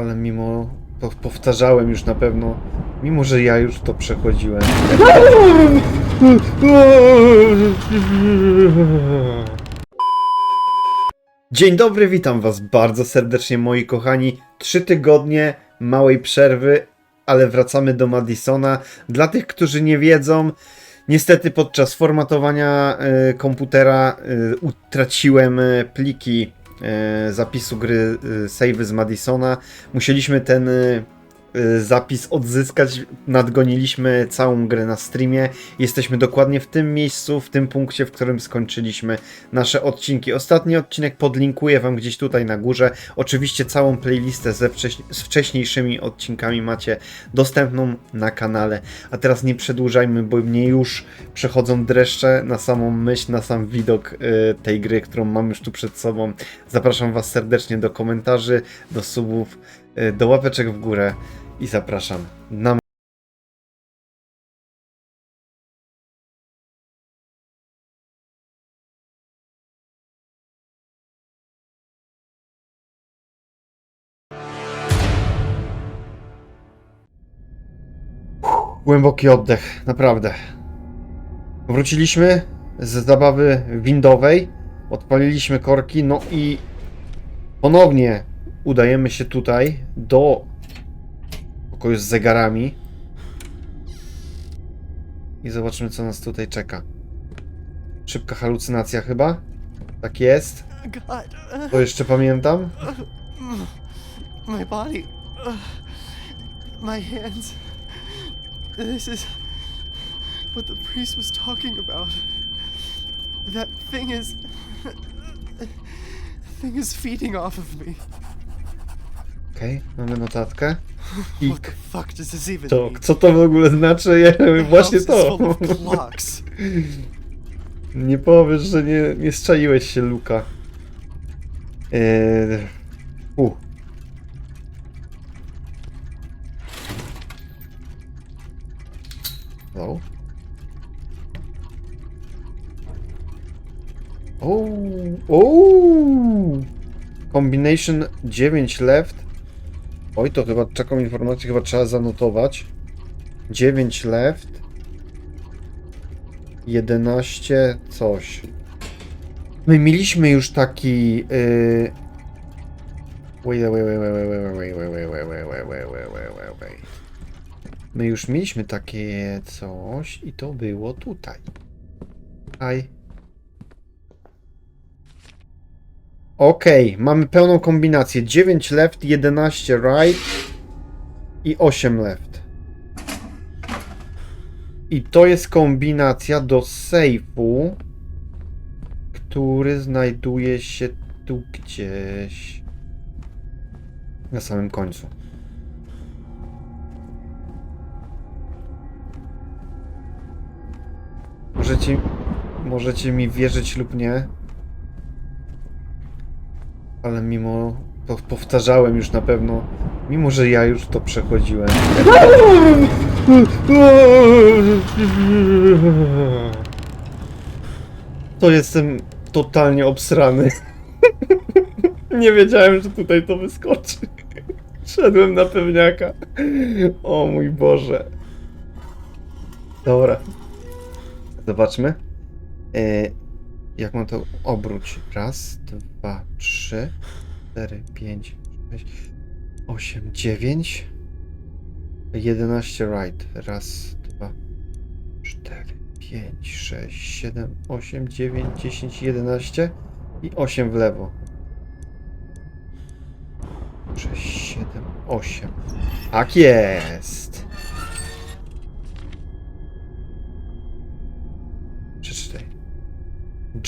Ale mimo, to powtarzałem już na pewno, mimo że ja już to przechodziłem. Dzień dobry, witam was bardzo serdecznie moi kochani. Trzy tygodnie małej przerwy, ale wracamy do Madisona. Dla tych, którzy nie wiedzą, niestety podczas formatowania e, komputera e, utraciłem e, pliki zapisu gry e, savey z Madisona. Musieliśmy ten e, e, zapis odzyskać. Nadgoniliśmy całą grę na streamie. Jesteśmy dokładnie w tym miejscu, w tym punkcie, w którym skończyliśmy nasze odcinki. Ostatni odcinek podlinkuję Wam gdzieś tutaj na górze. Oczywiście całą playlistę ze z wcześniejszymi odcinkami macie dostępną na kanale. A teraz nie przedłużajmy, bo mnie już przechodzą dreszcze na samą myśl, na sam widok y, tej gry, którą mam już tu przed sobą. Zapraszam Was serdecznie do komentarzy, do subów, y, do łapeczek w górę i zapraszam na Głęboki oddech, naprawdę. Wróciliśmy z zabawy windowej, odpaliliśmy korki, no i ponownie udajemy się tutaj do pokoju z zegarami i zobaczymy, co nas tutaj czeka. Szybka halucynacja chyba? Tak jest. To jeszcze pamiętam. my body, uh, my hands. This is what the priest was talking about. That thing is. thing is feeding off of me. Okej, mamy notatkę. What Ik. the fuck does this even To, mean? co to w ogóle znaczy? Ja, The właśnie house is to. full of clocks. Nie powiesz, że nie, nie strzaiłeś się, Luka. Eee, u. Hello? Oh, oh! Combination 9 left. Oj, to chyba taką informację chyba trzeba zanotować. 9 left. 11 coś. My mieliśmy już taki. Yy... Wait, wait, wait, wait, wait, wait, wait, wait, wait, wait, wait, wait, wait, wait, wait. My już mieliśmy takie coś i to było tutaj. Aj. Okej, mamy pełną kombinację. 9 left, 11 right i 8 left. I to jest kombinacja do sejfu, który znajduje się tu gdzieś. Na samym końcu. Możecie, możecie mi wierzyć lub nie, ale mimo, to powtarzałem już na pewno, mimo że ja już to przechodziłem. To jestem totalnie obsrany. Nie wiedziałem, że tutaj to wyskoczy. Szedłem na pewniaka. O mój Boże. Dobra. Zobaczmy. E, jak mam to obróć? Raz, dwa, trzy, cztery, pięć, sześć, osiem, dziewięć. 11 right. Raz, dwa, cztery, pięć, sześć, siedem, osiem, dziewięć, dziesięć, jedenaście i osiem w lewo. Sześć, siedem, osiem. Tak jest!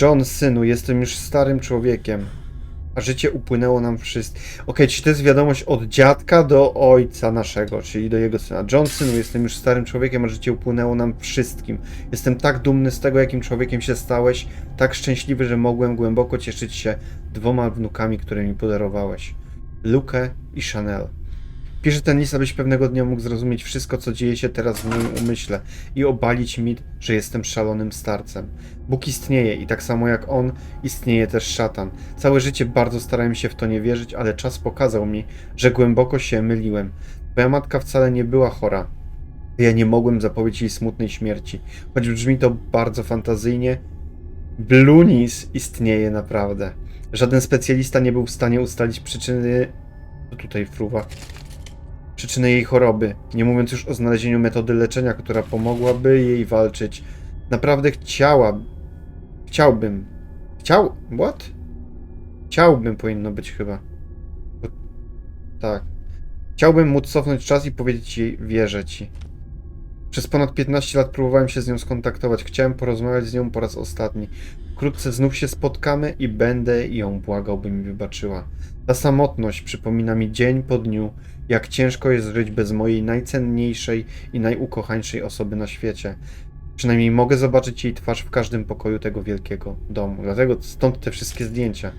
John, synu, jestem już starym człowiekiem, a życie upłynęło nam wszystkim. Okej, czy to jest wiadomość od dziadka do ojca naszego, czyli do jego syna. John, synu, jestem już starym człowiekiem, a życie upłynęło nam wszystkim. Jestem tak dumny z tego, jakim człowiekiem się stałeś, tak szczęśliwy, że mogłem głęboko cieszyć się dwoma wnukami, które mi podarowałeś. Lukę i Chanel. Piszę ten list, abyś pewnego dnia mógł zrozumieć wszystko, co dzieje się teraz w moim umyśle i obalić mit, że jestem szalonym starcem. Bóg istnieje i tak samo jak on, istnieje też szatan. Całe życie bardzo starałem się w to nie wierzyć, ale czas pokazał mi, że głęboko się myliłem. Twoja matka wcale nie była chora. Ja nie mogłem zapowiedzieć jej smutnej śmierci. Choć brzmi to bardzo fantazyjnie, Blunis istnieje naprawdę. Żaden specjalista nie był w stanie ustalić przyczyny. Co tutaj fruwa? Przyczyny jej choroby, nie mówiąc już o znalezieniu metody leczenia, która pomogłaby jej walczyć. Naprawdę chciała. Chciałbym. Chciał. What? Chciałbym powinno być chyba. Tak. Chciałbym móc cofnąć czas i powiedzieć jej, wierzę ci. Przez ponad 15 lat próbowałem się z nią skontaktować. Chciałem porozmawiać z nią po raz ostatni. Wkrótce znów się spotkamy i będę ją błagał, by mi wybaczyła. Ta samotność przypomina mi dzień po dniu, jak ciężko jest żyć bez mojej najcenniejszej i najukochańszej osoby na świecie. Przynajmniej mogę zobaczyć jej twarz w każdym pokoju tego wielkiego domu. Dlatego stąd te wszystkie zdjęcia.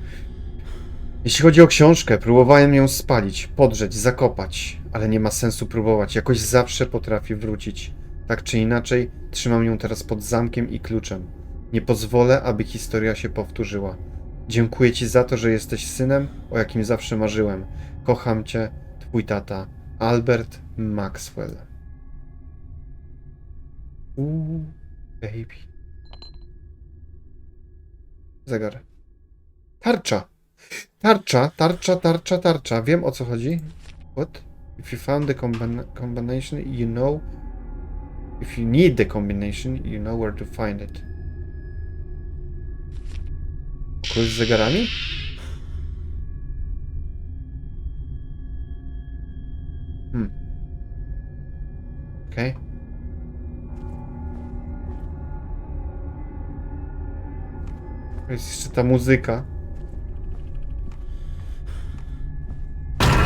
Jeśli chodzi o książkę, próbowałem ją spalić, podrzeć, zakopać, ale nie ma sensu próbować. Jakoś zawsze potrafi wrócić. Tak czy inaczej, trzymam ją teraz pod zamkiem i kluczem. Nie pozwolę, aby historia się powtórzyła. Dziękuję ci za to, że jesteś synem, o jakim zawsze marzyłem. Kocham cię, twój tata, Albert Maxwell. Uuu, baby. Zegar. Tarcza! Tarcza, tarcza, tarcza, tarcza. Wiem o co chodzi. What? If you found the combina- combination, you know. If you need the combination, you know where to find it. Klucz z zegarami? Hmm. Okej. Jest jeszcze ta muzyka.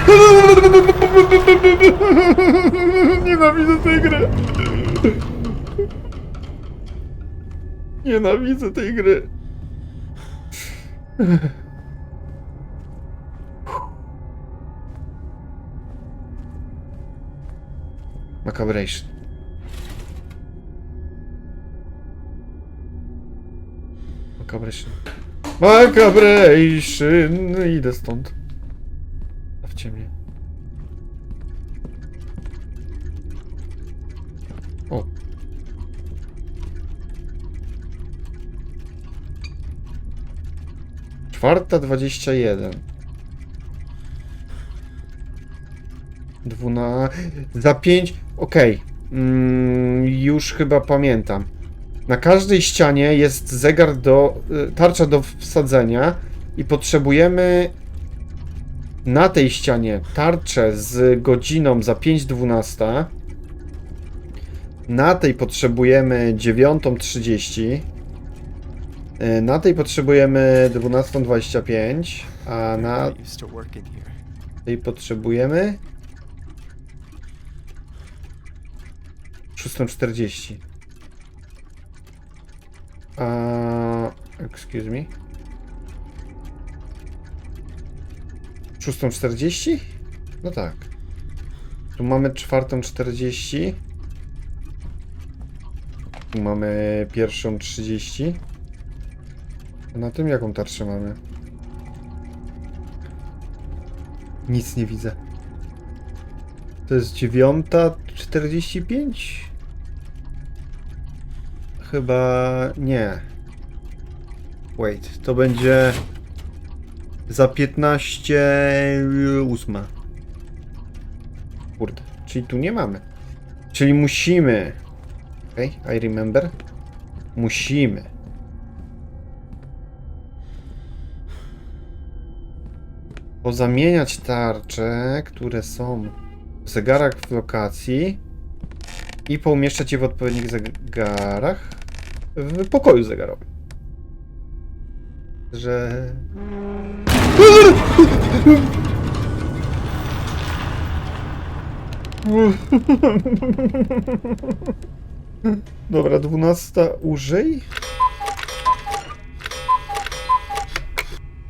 Nienawidzę tej gry. Nienawidzę tej gry. Macabration. Macabration. Macabration! Idę stąd. Dawcie mnie. O. Czwarta dwadzieścia jeden. Dwuna... Za pięć... Okej. Mm, już chyba pamiętam. Na każdej ścianie jest zegar do... y, tarcza do wsadzenia i potrzebujemy na tej ścianie tarczę z godziną za 5.12. Na tej potrzebujemy 9.30. Y, Na tej potrzebujemy 12.25. A na tej potrzebujemy 6.40. A, excuse me. 6.40? No tak. Tu mamy 4.40. Tu mamy pierwszą 30. A na tym jaką tarczę mamy? Nic nie widzę. To jest 9.45? Chyba nie. Wait, to będzie za 15 8. Kurde, czyli tu nie mamy. Czyli musimy. Okej, okay, I remember. Musimy. Pozamieniać tarcze, które są zegarach w lokacji i poumieszczać je w odpowiednich zegarach w pokoju zegarowym. Że... Dobra, 12 użyj.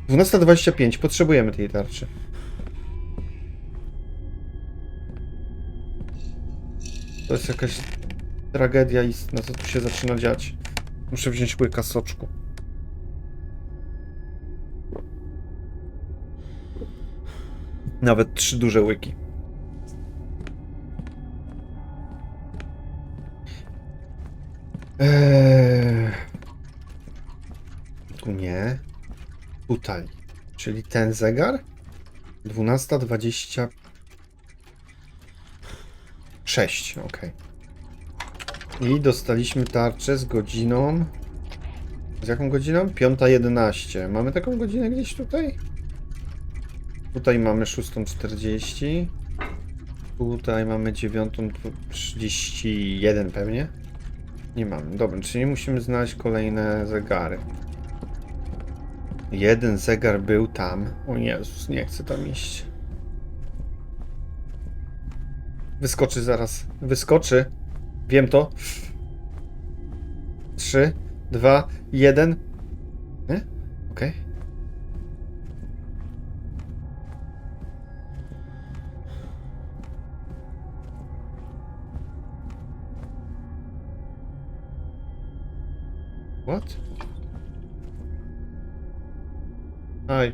12.25, potrzebujemy tej tarczy. To jest jakaś tragedia istna, co tu się zaczyna dziać. Muszę wziąć łyka soczku. Nawet trzy duże łyki. Eee... Tu nie. Tutaj. Czyli ten zegar? 12.26. Ok. I dostaliśmy tarczę z godziną. Z jaką godziną? 5.11. Mamy taką godzinę gdzieś tutaj? Tutaj mamy 6.40. Tutaj mamy 9.31 pewnie. Nie mamy. Dobra, czyli musimy znaleźć kolejne zegary. Jeden zegar był tam. O Jezus, nie chcę tam iść. Wyskoczy zaraz. Wyskoczy. Wiem to. Trzy, dwa, jeden. Nie? Okej. What? Aj.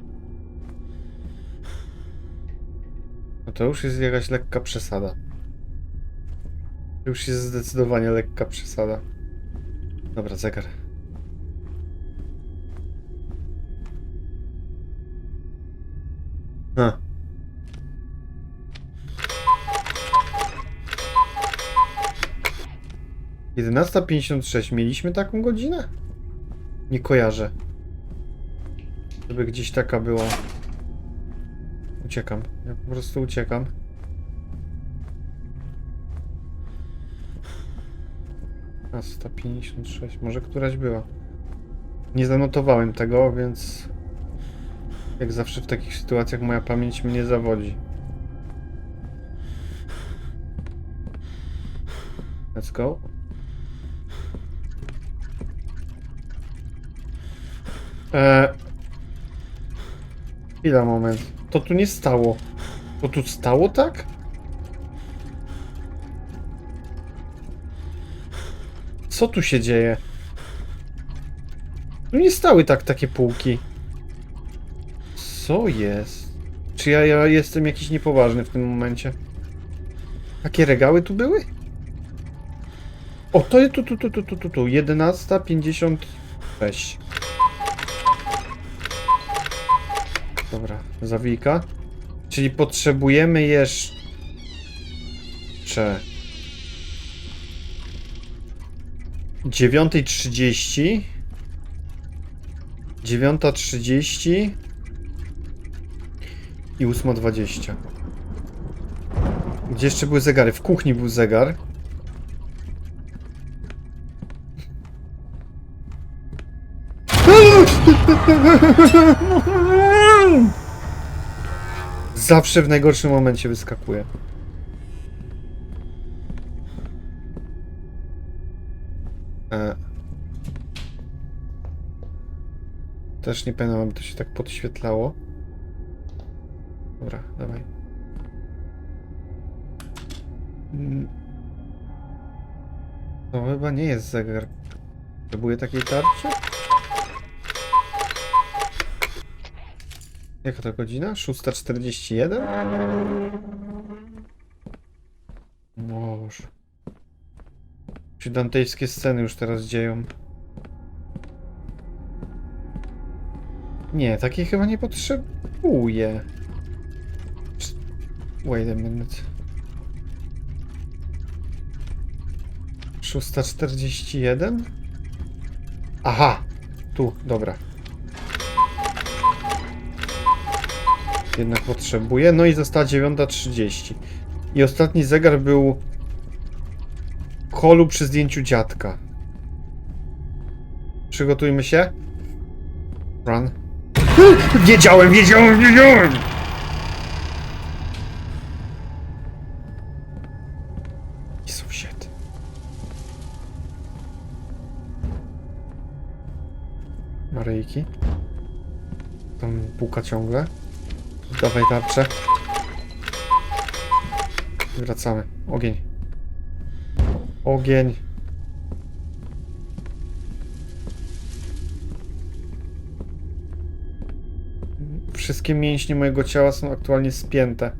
No to już jest jakaś lekka przesada. Już jest zdecydowanie lekka przesada. Dobra, zegar. A. Jedenasta pięćdziesiąt sześć. Mieliśmy taką godzinę? Nie kojarzę. Żeby gdzieś taka była. Uciekam. Ja po prostu uciekam. A 156. Może któraś była. Nie zanotowałem tego, więc jak zawsze w takich sytuacjach moja pamięć mnie zawodzi. Let's go. Eee, chwila, moment. To tu nie stało. To tu stało, tak? Co tu się dzieje? Tu nie stały tak takie półki. Co jest? Czy ja, ja jestem jakiś niepoważny w tym momencie? Takie regały tu były? O, to jest tu, tu, tu, tu, tu, tu, tu. 11.56. Dobra, zawijka. Czyli potrzebujemy jeszcze... 9.30 9.30 i 8.20 Gdzie jeszcze były zegary? W kuchni był zegar. Zawsze w najgorszym momencie wyskakuje. E. Też nie pamiętam, aby to się tak podświetlało. Dobra, dawaj. Mm. To chyba nie jest zegar. Potrzebuję takiej tarczy? Jaka to godzina? 6.41? Boże. Dantejskie sceny już teraz dzieją. Nie, takiej chyba nie potrzebuję. Wait a minute. 641? Aha! Tu, dobra. Jednak potrzebuję. No i została 9.30. I ostatni zegar był w holu przy zdjęciu dziadka. Przygotujmy się. Run. Wiedziałem, wiedziałem, wiedziałem! Maryjki. Tam puka ciągle. Dawaj tarczę. Wracamy. Ogień. Ogień. Wszystkie mięśnie mojego ciała są aktualnie spięte.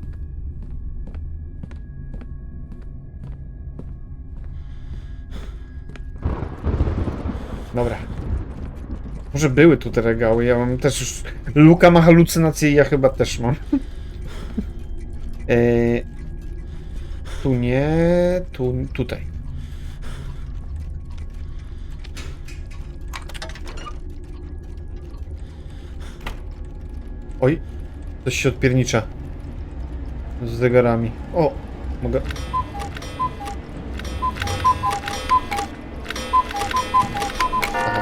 Dobra. Może były tu te regały, ja mam też już... Luka ma halucynacje i ja chyba też mam. Eee, tu nie, tu, tutaj. Oj, coś się odpiernicza. Z zegarami. O, mogę... Aha.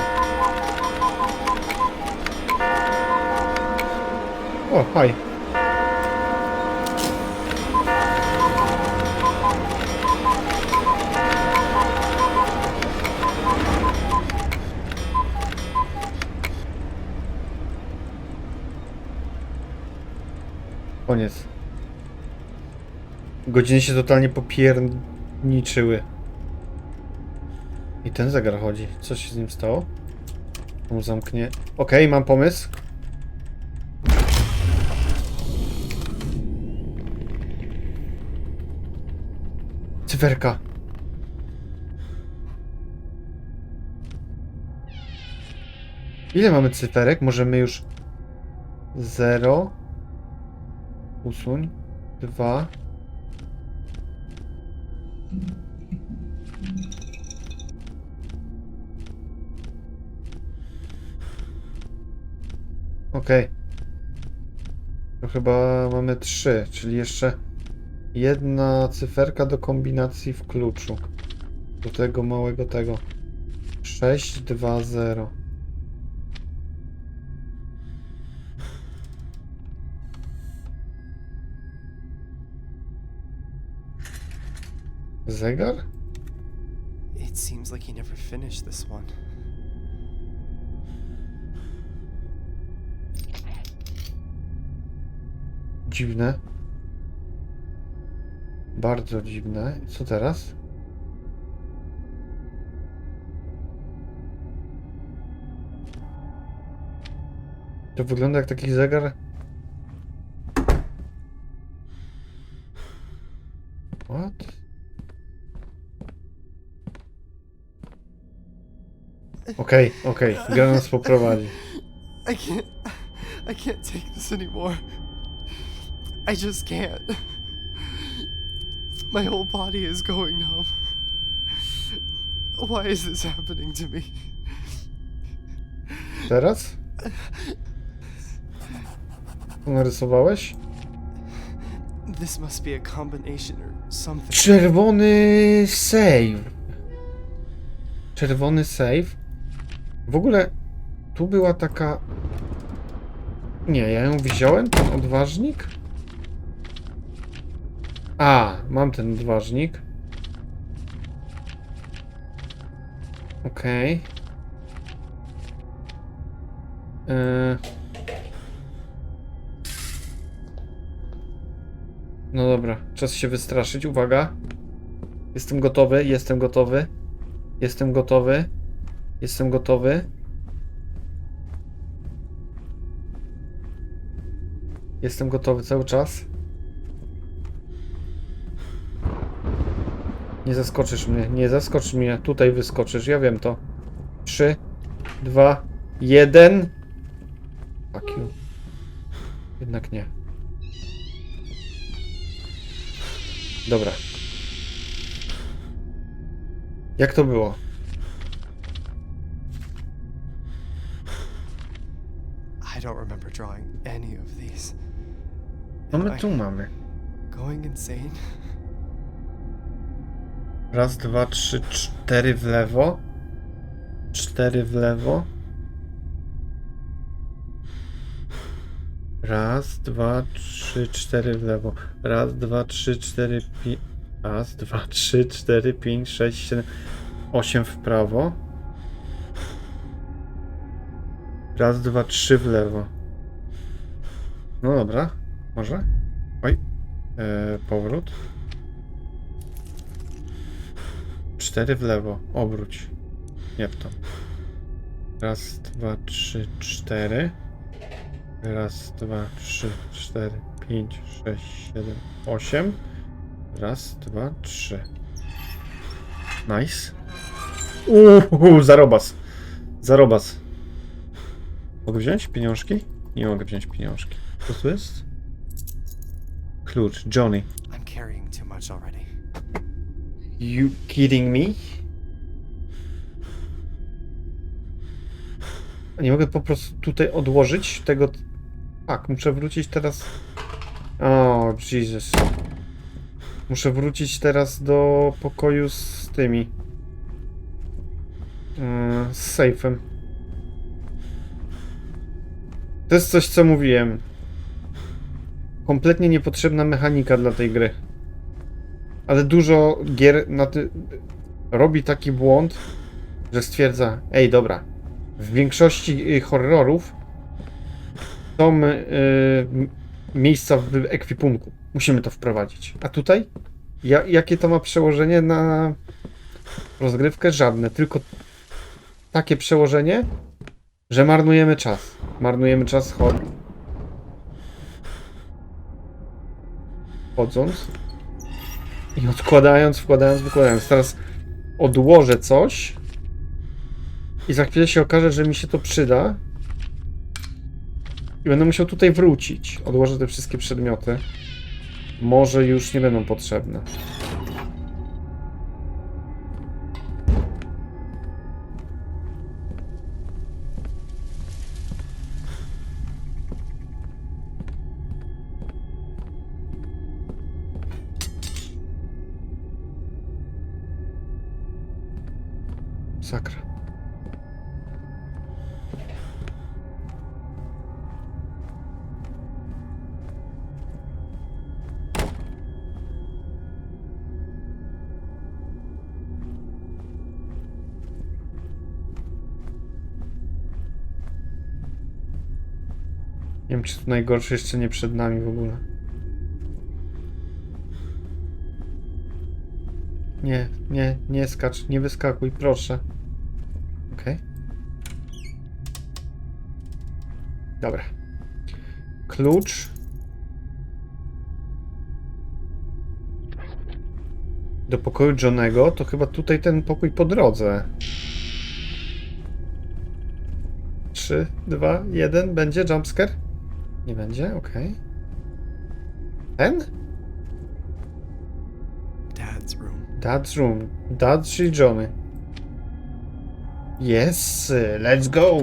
O, haj. Godziny się totalnie popierniczyły. I ten zegar chodzi. Co się z nim stało? On zamknie. Okej, mam pomysł. Cyferka. Ile mamy cyferek? Możemy już... Zero. Usuń. Dwa. Okej. To chyba mamy trzy, czyli jeszcze jedna cyferka do kombinacji w kluczu. Do tego małego tego. 6, 2, 0. Zegar? It seems like he never finished this one. Dziwne. Bardzo dziwne. Co teraz? To wygląda jak taki zegar. Okej, okej, gra nas poprowadzi. I can't. I can't take this anymore. I just can't. My whole body is going numb. Why is this happening to me? Teraz? Narysowałeś? This must be a combination or something. Czerwony save. Czerwony save. W ogóle tu była taka. Nie, ja ją wziąłem, ten odważnik. A, mam ten odważnik. Okej. Yy. No dobra, czas się wystraszyć. Uwaga. Jestem gotowy, jestem gotowy. Jestem gotowy. Jestem gotowy. Jestem gotowy cały czas. Nie zaskoczysz mnie, nie zaskoczysz mnie. Tutaj wyskoczysz, ja wiem to. Trzy, dwa, jeden. Fuck you. Jednak nie. Dobra. Jak to było? I don't remember drawing any of these. No Am my tu mamy. Going insane? Raz, dwa, trzy, cztery w lewo. Cztery w lewo. Raz, dwa, trzy, cztery w lewo. Raz, dwa, trzy, cztery, pięć. Raz, dwa, trzy, cztery, pięć, sześć, siedem, osiem w prawo. Raz, dwa, trzy w lewo. No dobra, może? Oj, e, powrót. cztery w lewo. Obróć. Nie to. Raz, dwa, trzy, cztery. Raz, dwa, trzy, cztery, pięć, sześć, siedem, osiem. Raz, dwa, trzy. Nice. Uuu, zarobas. Zarobas. Mogę wziąć pieniążki? Nie mogę wziąć pieniążki. Co tu jest? Klucz, Johnny. I'm carrying too much already. You kidding me? A Nie mogę po prostu tutaj odłożyć tego. Tak, muszę wrócić teraz. O, Jesus. Muszę wrócić teraz do pokoju z tymi. Yy, z sejfem. To jest coś, co mówiłem. Kompletnie niepotrzebna mechanika dla tej gry. Ale dużo gier na ty... robi taki błąd, że stwierdza, ej dobra, w większości y, horrorów są y, m- miejsca w ekwipunku. Musimy to wprowadzić. A tutaj? Ja, jakie to ma przełożenie na rozgrywkę? Żadne, tylko takie przełożenie, że marnujemy czas. Marnujemy czas chod... chodząc. I odkładając, wkładając, wykładając. Teraz odłożę coś. I za chwilę się okaże, że mi się to przyda. I będę musiał tutaj wrócić. Odłożę te wszystkie przedmioty. Może już nie będą potrzebne. To najgorsze jeszcze nie przed nami w ogóle. Nie, nie, nie skacz, nie wyskakuj, proszę. Okej. Dobra. Klucz. Do pokoju Johnego, to chyba tutaj ten pokój po drodze. 3, 2, 1, będzie jumpscare? Nie będzie, okej. Ten? Dad's room. Dad's room. Dad czy Johnny? Yes, let's go!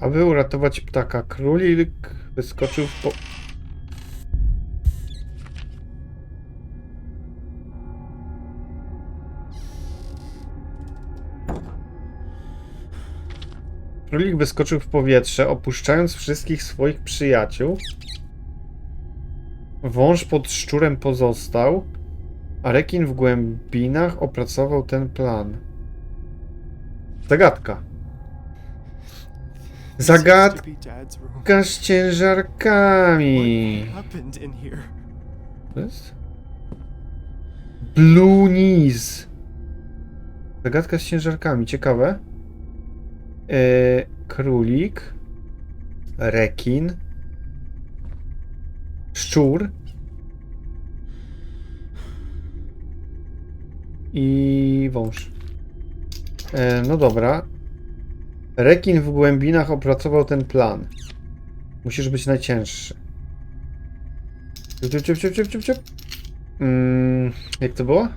Aby uratować ptaka, królik wyskoczył w po... Królik wyskoczył w powietrze, opuszczając wszystkich swoich przyjaciół. Wąż pod szczurem pozostał, a rekin w głębinach opracował ten plan. Zagadka. Zagadka. z ciężarkami. To jest? Blue Knees. Zagadka z ciężarkami, ciekawe. E, królik. Rekin. Szczur. I wąż. E, no dobra. Rekin w głębinach opracował ten plan. Musisz być najcięższy. Ciup, ciup, ciup, ciup, ciup, ciup. Mm, jak to było?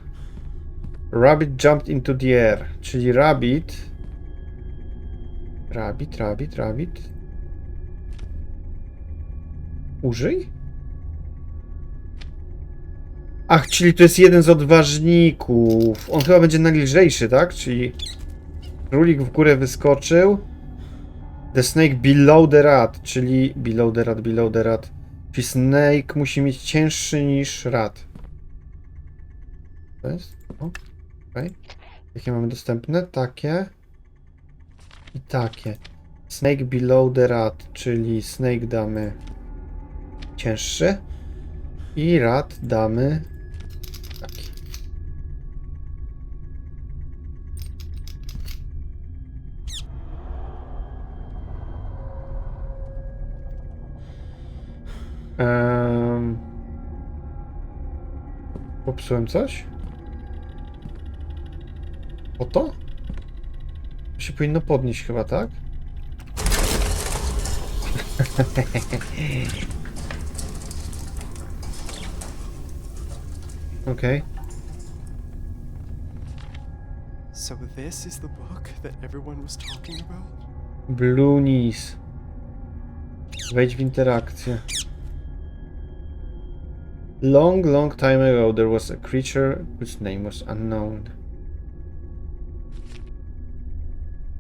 Rabbit jumped into the air, czyli rabbit. Rabbit, rabbit, rabbit. Użyj? Ach, czyli to jest jeden z odważników. On chyba będzie najlżejszy, tak? Czyli królik w górę wyskoczył. The snake below the rat, czyli below the rat, below the rat. Czyli Snake musi mieć cięższy niż Rat. To jest? O, okej. Jakie mamy dostępne? Takie. I takie. Snake below the rat, czyli Snake damy cięższy. I Rat damy Um, popsułem coś? O to? To się powinno podnieść chyba, tak? Okej. So this is the book that everyone was talking about? Blue Knees. Wejdź w interakcję. Long, long time ago there was a creature whose name was unknown.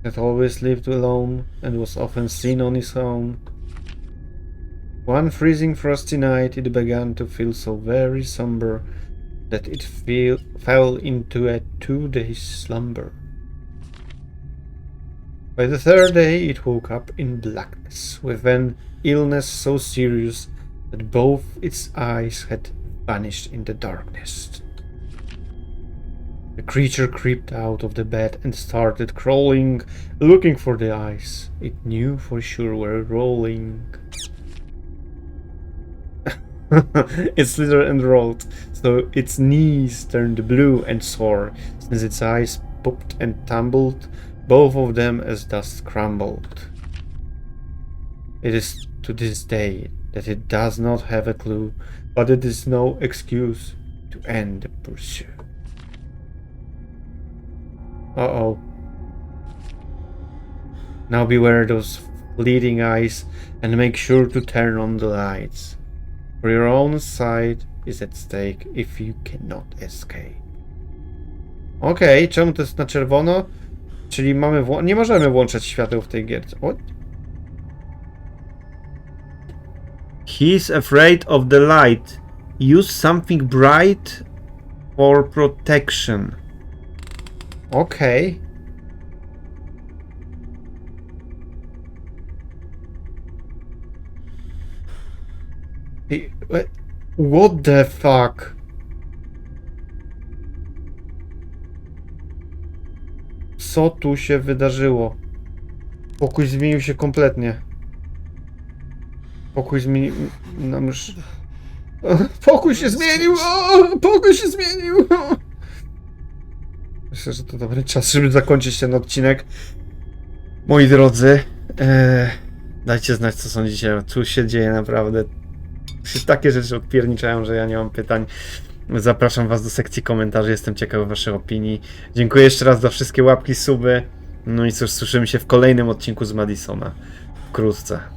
That always lived alone and was often seen on his own. One freezing frosty night it began to feel so very somber that it feel, fell into a two days slumber. By the third day, it woke up in blackness, with an illness so serious that both its eyes had vanished in the darkness. The creature crept out of the bed and started crawling, looking for the eyes. It knew for sure were rolling. it slithered and rolled, so its knees turned blue and sore, since its eyes popped and tumbled, both of them as dust crumbled. It is to this day that it does not have a clue, but it is no excuse to end the pursuit. Uh oh. Now beware those fleeting eyes and make sure to turn on the lights. For your own side is at stake if you cannot escape. Okej, czemu to jest na czerwono? Czyli mamy nie możemy włączać świateł w tej gierce. What? He's afraid of the light. Use something bright for protection. Okej. I- e, What the fuck? Co tu się wydarzyło? Pokój zmienił się kompletnie. Pokój zmienił. Nam już. Pokój się zmienił! O, pokój się zmienił! Myślę, że to dobry czas, żeby zakończyć ten odcinek. Moi drodzy, e, dajcie znać, co sądzicie. Tu się dzieje naprawdę. Się takie rzeczy odpierniczają, że ja nie mam pytań. Zapraszam Was do sekcji komentarzy, jestem ciekawy Waszych opinii. Dziękuję jeszcze raz za wszystkie łapki, suby. No i cóż, słyszymy się w kolejnym odcinku z Madisona. Wkrótce.